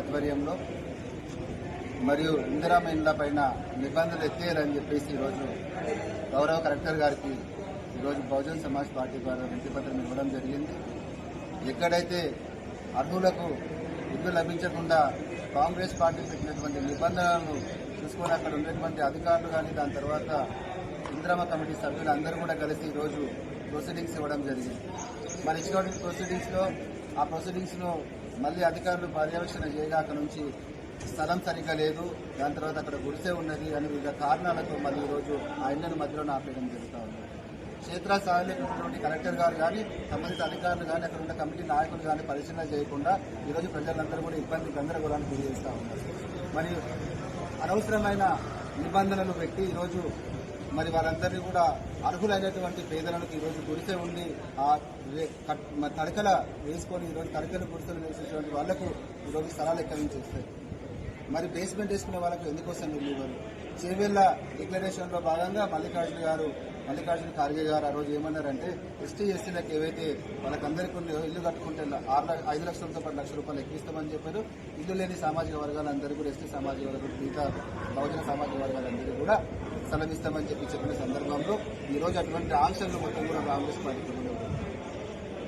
ఆధ్వర్యంలో మరియు ఇందిరా ఇండ్ల పైన నిబంధనలు ఎత్తేయాలని చెప్పేసి ఈరోజు గౌరవ కలెక్టర్ గారికి ఈరోజు బహుజన్ సమాజ్ పార్టీ ద్వారా వినతిపత్రం ఇవ్వడం జరిగింది. ఎక్కడైతే అర్హులకు ఇల్లు లభించకుండా కాంగ్రెస్ పార్టీ పెట్టినటువంటి నిబంధనలను చూసుకొని అక్కడ ఉన్నటువంటి అధికారులు కానీ దాని తర్వాత ఇంద్రమ కమిటీ సభ్యులు అందరూ కూడా కలిసి ఈరోజు ప్రొసీడింగ్స్ ఇవ్వడం జరిగింది. మరి ఇచ్చినటువంటి ప్రొసీడింగ్స్లో ఆ ప్రొసీడింగ్స్లో మళ్ళీ అధికారులు పర్యవేక్షణ చేయగా అక్కడ నుంచి స్థలం సరిగ్గా లేదు దాని తర్వాత అక్కడ గుడిసే ఉన్నది అని వివిధ కారణాలతో మళ్ళీ ఈరోజు ఆ ఇళ్ళను మధ్యలో ఆపేయడం జరుగుతూ ఉంది. క్షేత్రస్థాయిలో ఉన్నటువంటి కలెక్టర్ గారు కానీ సంబంధిత అధికారులు కానీ అక్కడ ఉన్న కమిటీ నాయకులు కానీ పరిశీలన చేయకుండా ఈరోజు ప్రజలందరూ కూడా ఇబ్బంది గందరగోళానికి గురి చేస్తూ ఉన్నారు. మరియు అనవసరమైన నిబంధనలు పెట్టి ఈరోజు మరి వారందరినీ కూడా అర్హులైనటువంటి పేదలకు ఈరోజు గుడిసె ఉండి ఆ కట్- మరి తడకల వేసుకొని ఈరోజు తడకలు గుడిసెలు వేసేటువంటి వాళ్ళకు ఈరోజు స్థలాలు ఎక్కడి నుంచి మరి బేస్మెంట్ వేసుకునే వాళ్ళకు ఎందుకోసం వీళ్ళు ఇవ్వరు చేవేళ్ళ డిక్లరేషన్లో భాగంగా మల్లికార్జున గారు మల్లికార్జున ఖార్గే గారు ఆ రోజు ఏమన్నారంటే ఎస్టీ ఎస్సీలకు ఏవైతే వాళ్ళకందరికీ ఇల్లు కట్టుకుంటే ఆరు ఐదు లక్షలతో పాటు లక్ష రూపాయలు ఎక్కిస్తామని చెప్పారు. ఇల్లు లేని సామాజిక వర్గాలందరూ కూడా ఎస్టీ సామాజిక వర్గాలు మిగతా బహుజన సామాజిక వర్గాలందరూ కూడా సెలవిస్తామని చెప్పి చెప్పిన సందర్భంలో ఈ రోజు అటువంటి ఆంక్షలు మొత్తం కూడా కాంగ్రెస్ పార్టీ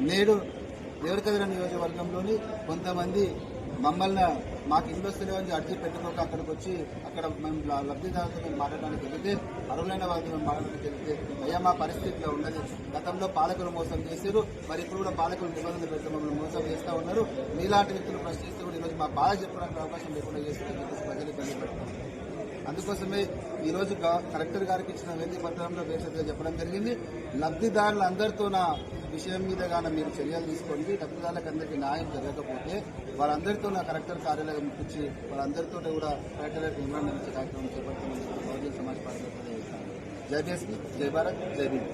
నేడు దేవరకద్ర నియోజకవర్గంలోని కొంతమంది మమ్మల్ని మాకు ఇల్లు వస్తలేవని అర్జీ పెట్టుకోక అక్కడికి వచ్చి అక్కడ మేము లబ్ధిదారులతో మేము మాట్లాడడానికి వెళితే అరువులైన వాళ్ళతో మేము మాట్లాడడానికి వెళితే అయ్యా మా పరిస్థితిలో ఉన్నది. గతంలో పాలకులు మోసం చేశారు మరి ఇప్పుడు కూడా పాలకులు నిబంధనలు పెడితే మమ్మల్ని మోసం చేస్తూ ఉన్నారు. మీలాంటి వ్యక్తులు ప్రశ్నిస్తూ కూడా ఈరోజు మా బాధ చెప్పడానికి అవకాశం లేకుండా చేస్తారని చెప్పేసి ప్రజలు ఇబ్బంది పెడతారు అందుకోసమే ఈరోజు కలెక్టర్ గారికి ఇచ్చిన వేది పత్రంలో బేసిక్గా చెప్పడం జరిగింది. లబ్ధిదారులందరితో నా విషయం మీద కానీ మీరు చర్యలు తీసుకోండి. లబ్ధిదారులకు అందరికీ న్యాయం జరగకపోతే వారందరితో నా కలెక్టర్ కార్యాలయం ఇచ్చి వారందరితో కూడా కలెక్టర్ నిర్మాణం కార్యక్రమం చేపడతామని బహుజన సమాజ్ పార్టీ తెలియజేస్తాను. జై జై భారత్ జై భీమ్.